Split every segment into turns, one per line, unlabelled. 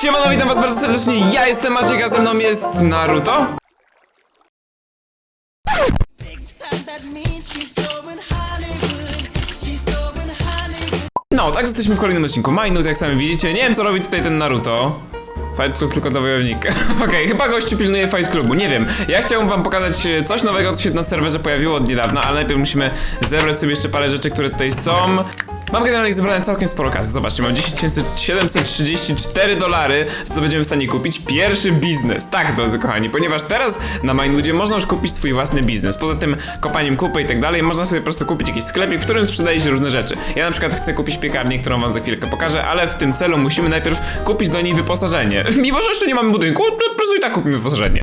Siemano, witam was bardzo serdecznie, ja jestem Maciek, a ze mną jest Naruto. No, tak jesteśmy w kolejnym odcinku Minut, jak sami widzicie. Nie wiem, co robi tutaj ten Naruto. Fight Club tylko do wojownika. Okej, chyba gościu pilnuje Fight Clubu, nie wiem. Ja chciałbym wam pokazać e, coś nowego, co się na serwerze pojawiło od niedawna, ale najpierw musimy zebrać sobie jeszcze parę rzeczy, które tutaj są. Mam generalnie zebrane całkiem sporo kasy. Zobaczcie, mam 10 734 dolary, co będziemy w stanie kupić. Pierwszy biznes. Tak, drodzy kochani, ponieważ teraz na Mindludzie można już kupić swój własny biznes. Poza tym kopaniem kupy i tak dalej, można sobie po prostu kupić jakiś sklepik, w którym sprzedaje się różne rzeczy. Ja na przykład chcę kupić piekarnię, którą wam za chwilkę pokażę, ale w tym celu musimy najpierw kupić do niej wyposażenie. Mimo, że jeszcze nie mamy budynku, to po prostu i tak kupimy wyposażenie.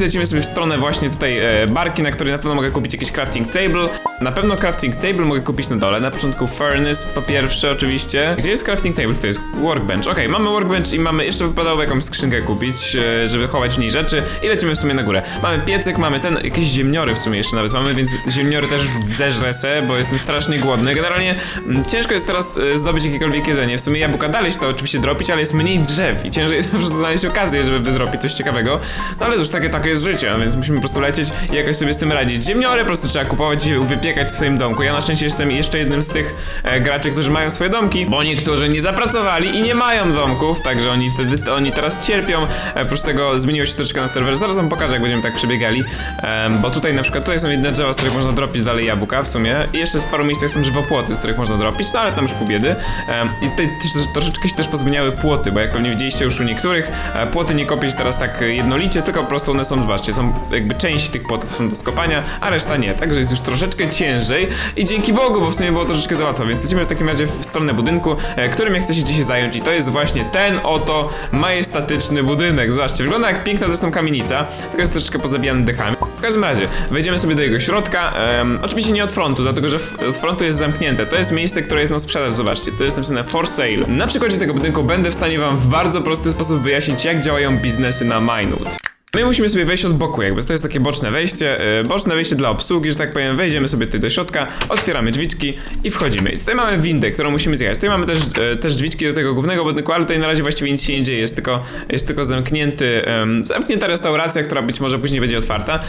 Lecimy sobie w stronę właśnie tutaj e, barki, na której na pewno mogę kupić jakiś crafting table. Na pewno crafting table mogę kupić na dole. Na początku furnace po pierwsze oczywiście. Gdzie jest crafting table? To jest workbench. Okej, mamy workbench i mamy, jeszcze wypadałoby jakąś skrzynkę kupić, e, żeby chować w niej rzeczy i lecimy w sumie na górę. Mamy piecyk, mamy ten, jakieś ziemniory w sumie jeszcze nawet mamy, więc ziemniory też zeżrę se, bo jestem strasznie głodny. Generalnie mm, ciężko jest teraz e, zdobyć jakiekolwiek jedzenie. W sumie jabłka dalej się to oczywiście dropić, ale jest mniej drzew i ciężej jest po prostu znaleźć okazję, żeby wydropić coś ciekawego. No ale cóż, takie, takie jest życie, więc musimy po prostu lecieć i jakoś sobie z tym radzić. Ziemniory po prostu trzeba kupować i wypiekać w swoim domku. Ja na szczęście jestem jeszcze jednym z tych e, graczy, którzy mają swoje domki, bo niektórzy nie zapracowali i nie mają domków, także oni wtedy, oni teraz cierpią. E, oprócz tego zmieniło się troszeczkę na serwerze. Zaraz wam pokażę, jak będziemy tak przebiegali, Em, bo tutaj na przykład, tutaj są jedne drzewa, z których można dropić dalej jabłka w sumie i jeszcze z paru miejscach są żywopłoty, z których można dropić, no ale tam już pół biedy. Em, I tutaj troszeczkę się też pozmieniały płoty, bo jak pewnie widzieliście już u niektórych, e, płoty nie kopieć teraz tak jednolicie, tylko po prostu one są, zobaczcie, są jakby część tych płotów są do skopania, a reszta nie, także jest już troszeczkę ciężej i dzięki Bogu, bo w sumie było troszeczkę za łatwo, więc lecimy w takim razie w stronę budynku, e, którym ja chcę się dzisiaj zająć i to jest właśnie ten oto majestatyczny budynek. Zobaczcie, wygląda jak piękna zresztą kamienica, tylko jest troszeczkę pozabijany dechami. W każdym razie, wejdziemy sobie do jego środka, oczywiście nie od frontu, dlatego że od frontu jest zamknięte, to jest miejsce, które jest na sprzedaż, zobaczcie, to jest napisane for sale. Na przykładzie tego budynku będę w stanie wam w bardzo prosty sposób wyjaśnić, jak działają biznesy na Minute. My musimy sobie wejść od boku, jakby to jest takie boczne wejście, yy, boczne wejście dla obsługi, że tak powiem, wejdziemy sobie tutaj do środka, otwieramy drzwiczki i wchodzimy. I tutaj mamy windę, którą musimy zjechać. Tutaj mamy też, yy, też drzwiczki do tego głównego budynku, ale tutaj na razie właściwie nic się nie dzieje, jest tylko, jest tylko zamknięty, em, zamknięta restauracja, która być może później będzie otwarta.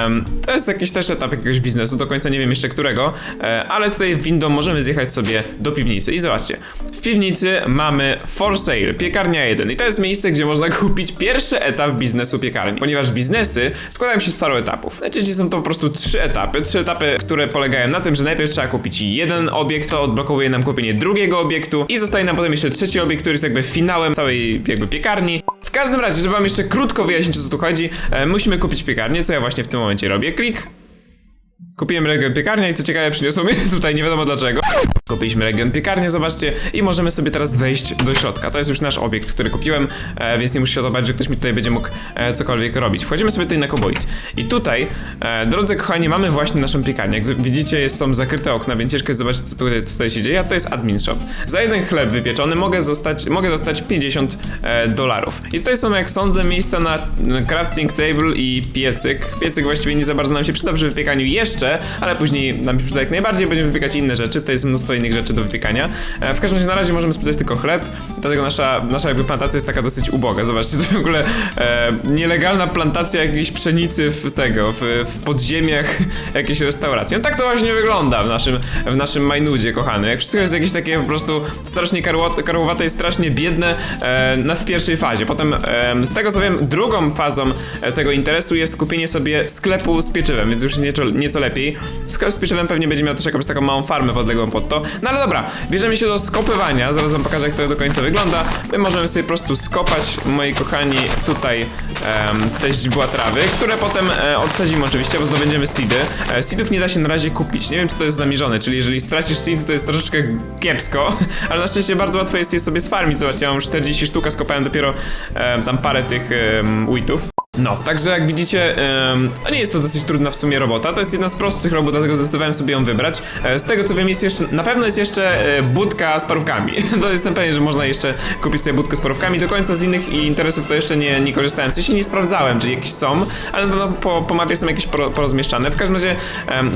Em, to jest jakiś też etap jakiegoś biznesu, do końca nie wiem jeszcze którego, e, ale tutaj windą możemy zjechać sobie do piwnicy. I zobaczcie, w piwnicy mamy for sale, piekarnia 1 i to jest miejsce, gdzie można kupić pierwszy etap biznesu piekarni, ponieważ biznesy składają się z paru etapów. Najczęściej są to po prostu trzy etapy, trzy etapy, które polegają na tym, że najpierw trzeba kupić jeden obiekt, to odblokowuje nam kupienie drugiego obiektu i zostaje nam potem jeszcze trzeci obiekt, który jest jakby finałem całej jakby piekarni. W każdym razie, żeby wam jeszcze krótko wyjaśnić o co tu chodzi, e, musimy kupić piekarnię, co ja właśnie w tym momencie robię. Klik, Kupiłem region piekarnia i co ciekawe przyniosło mi tutaj nie wiadomo dlaczego. Kupiliśmy region piekarnię, zobaczcie, i możemy sobie teraz wejść do środka. To jest już nasz obiekt, który kupiłem, e, więc nie musi się obawiać, że ktoś mi tutaj będzie mógł e, cokolwiek robić. Wchodzimy sobie tutaj na Koboit. I tutaj, e, drodzy kochani, mamy właśnie naszą piekarnię. Jak widzicie, jest, są zakryte okna, więc ciężko jest zobaczyć, co tutaj, tutaj się dzieje. A to jest admin shop. Za jeden chleb wypieczony mogę, zostać, mogę dostać 50 e, dolarów. I tutaj są, jak sądzę, miejsca na crafting table i piecyk. Piecyk właściwie nie za bardzo nam się przyda przy wypiekaniu jeszcze, ale później nam się przyda jak najbardziej. Będziemy wypiekać inne rzeczy. To jest mnóstwo innych rzeczy do wypiekania. E, w każdym razie na razie możemy sprzedać tylko chleb, dlatego nasza, nasza jakby plantacja jest taka dosyć uboga. Zobaczcie, to w ogóle e, nielegalna plantacja jakiejś pszenicy w tego, w, w podziemiach jakiejś restauracji. No tak to właśnie wygląda w naszym, w naszym Majnudzie, kochany. Jak wszystko jest jakieś takie po prostu strasznie karło- karłowate i strasznie biedne e, na, w pierwszej fazie. Potem e, z tego co wiem, drugą fazą e, tego interesu jest kupienie sobie sklepu z pieczywem, więc już jest nieco, nieco lepiej. Sklep z pieczywem pewnie będzie miał też jakąś taką małą farmę podległą pod to. No ale dobra, bierzemy się do skopywania, zaraz wam pokażę jak to do końca wygląda. My możemy sobie po prostu skopać, moi kochani, tutaj em, te źdźbła trawy, które potem e, odsadzimy oczywiście, bo zdobędziemy seedy. E, seedów nie da się na razie kupić, nie wiem czy to jest zamierzone, czyli jeżeli stracisz seed to jest troszeczkę kiepsko, ale na szczęście bardzo łatwo jest je sobie sfarmić, zobaczcie, ja mam już 40 sztuk, a skopałem dopiero em, tam parę tych um, uitów. No, także jak widzicie, nie jest to dosyć trudna w sumie robota. To jest jedna z prostszych robót, dlatego zdecydowałem sobie ją wybrać. E, z tego co wiem, jest jeszcze, na pewno jest jeszcze e, budka z parówkami. to jestem pewien, że można jeszcze kupić sobie budkę z parówkami. Do końca z innych interesów to jeszcze nie, nie korzystałem. W sensie nie sprawdzałem, czy jakieś są, ale na pewno po, po mapie są jakieś poro, porozmieszczane. W każdym razie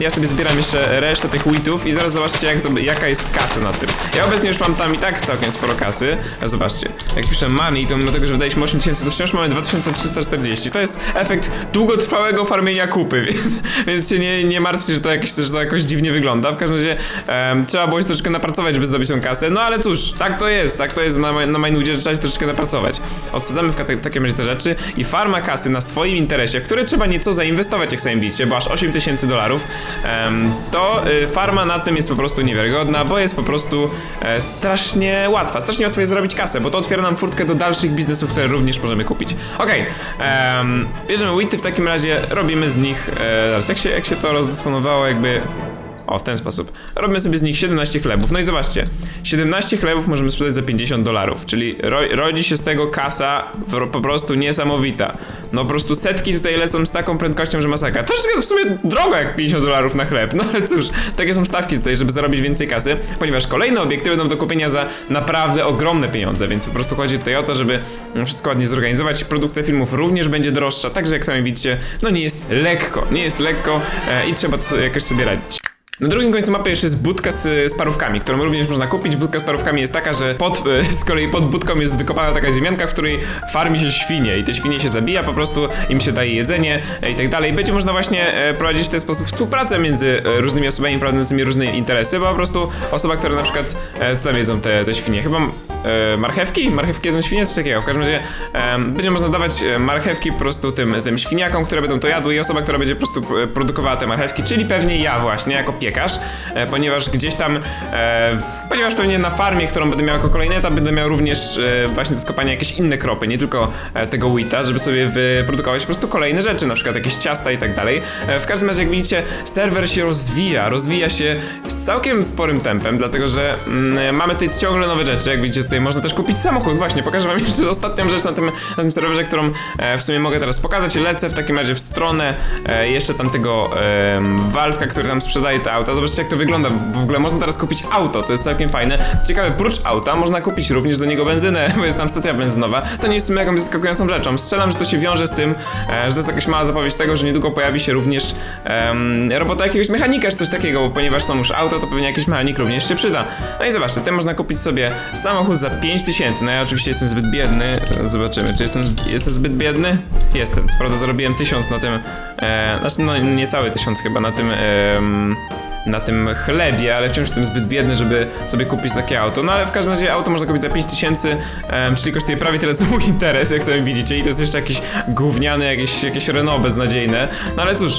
ja sobie zbieram jeszcze resztę tych witów i zaraz zobaczcie, jak to, jaka jest kasa na tym. Ja obecnie już mam tam i tak całkiem sporo kasy. Zobaczcie, jak piszę money, to mimo tego, że wydaliśmy 8000, to wciąż mamy 2340. To jest efekt długotrwałego farmienia kupy, więc, więc się nie, nie martwcie, że to, jakieś, że to jakoś dziwnie wygląda. W każdym razie em, trzeba było się troszeczkę napracować, żeby zdobyć tą kasę. No ale cóż, tak to jest, tak to jest na, na Mainudzie, że trzeba się troszeczkę napracować. Odsadzamy w takim razie te rzeczy i farma kasy na swoim interesie, w które trzeba nieco zainwestować, jak sami widzicie, bo aż 8000 dolarów, em, to y, farma na tym jest po prostu niewiarygodna, bo jest po prostu e, strasznie łatwa. Strasznie łatwo jest zrobić kasę, bo to otwiera nam furtkę do dalszych biznesów, które również możemy kupić. Okej, em, bierzemy wity w takim razie, robimy z nich, e, jak się, jak się to rozdysponowało jakby... O, w ten sposób. Robimy sobie z nich 17 chlebów. No i zobaczcie, 17 chlebów możemy sprzedać za 50 dolarów, czyli ro rodzi się z tego kasa po- prostu niesamowita. No po prostu setki tutaj lecą z taką prędkością, że masakra. Troszeczkę w sumie drogo jak 50 dolarów na chleb, no ale cóż, takie są stawki tutaj, żeby zarobić więcej kasy, ponieważ kolejne obiekty będą do kupienia za naprawdę ogromne pieniądze, więc po prostu chodzi tutaj o to, żeby mm, wszystko ładnie zorganizować. Produkcja filmów również będzie droższa, także jak sami widzicie, no nie jest lekko, nie jest lekko e, i trzeba to jakoś sobie radzić. Na drugim końcu mapy jeszcze jest budka z, z parówkami, którą również można kupić. Budka z parówkami jest taka, że pod, e, z kolei pod budką jest wykopana taka ziemianka, w której farmi się świnie i te świnie się zabija, po prostu im się daje jedzenie e, i tak dalej. Będzie można właśnie e, prowadzić w ten sposób współpracę między różnymi osobami prowadzącymi różne interesy, bo po prostu osoba, która na przykład, co tam jedzą te, te świnie? Chyba marchewki? Marchewki jedzą świnie? Coś takiego. W każdym razie będzie można dawać marchewki po prostu tym, tym świniakom, które będą to jadły i osoba, która będzie po prostu produkowała te marchewki, czyli pewnie ja właśnie, jako piekarz, e, ponieważ gdzieś tam, e, ponieważ pewnie na farmie, którą będę miał jako kolejny etap, będę miał również e, właśnie do skopania jakieś inne kropy, nie tylko tego wheata, żeby sobie wyprodukować po prostu kolejne rzeczy, na przykład jakieś ciasta i tak dalej. W każdym razie, jak widzicie, serwer się rozwija, rozwija się całkiem sporym tempem, dlatego że mm, mamy tutaj ciągle nowe rzeczy, jak widzicie, tutaj można też kupić samochód, właśnie, pokażę wam jeszcze ostatnią rzecz na tym, na tym serwerze, którą e, w sumie mogę teraz pokazać, lecę w takim razie w stronę e, jeszcze tamtego e, Valve'ka, który tam sprzedaje te auta, zobaczcie jak to wygląda, w ogóle można teraz kupić auto, to jest całkiem fajne, co ciekawe, prócz auta można kupić również do niego benzynę, bo jest tam stacja benzynowa, co nie jest w sumie jakąś zaskakującą rzeczą, strzelam, że to się wiąże z tym, e, że to jest jakaś mała zapowiedź tego, że niedługo pojawi się również em, robota jakiegoś mechanika, czy coś takiego, bo ponieważ są już auta, to pewnie jakiś mechanik również się przyda. No i zobaczcie, tym można kupić sobie samochód za 5000, no ja oczywiście jestem zbyt biedny, zobaczymy, czy jestem, jestem zbyt biedny? Jestem, co prawda zarobiłem 1000 na tym, e, znaczy no niecałe 1000 chyba na tym, em, na tym chlebie, ale wciąż jestem zbyt biedny, żeby sobie kupić takie auto. No ale w każdym razie auto można kupić za 5000, um, czyli kosztuje prawie tyle co mój interes, jak sobie widzicie. I to jest jeszcze jakiś gówniany, jakieś, jakieś Renault beznadziejne. No ale cóż,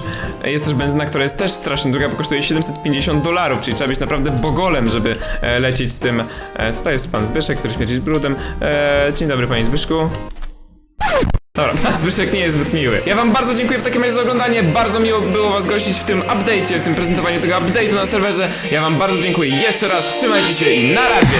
jest też benzyna, która jest też strasznie droga, bo kosztuje 750 dolarów, czyli trzeba być naprawdę bogolem, żeby e, lecieć z tym. E, tutaj jest pan Zbyszek, który śmierdzi z brudem. E, dzień dobry panie Zbyszku. Dobra, Zbyszek nie jest zbyt miły. Ja wam bardzo dziękuję w takim razie za oglądanie. Bardzo miło było was gościć w tym update'cie, w tym prezentowaniu tego update'u na serwerze. Ja wam bardzo dziękuję jeszcze raz. Trzymajcie się i na razie!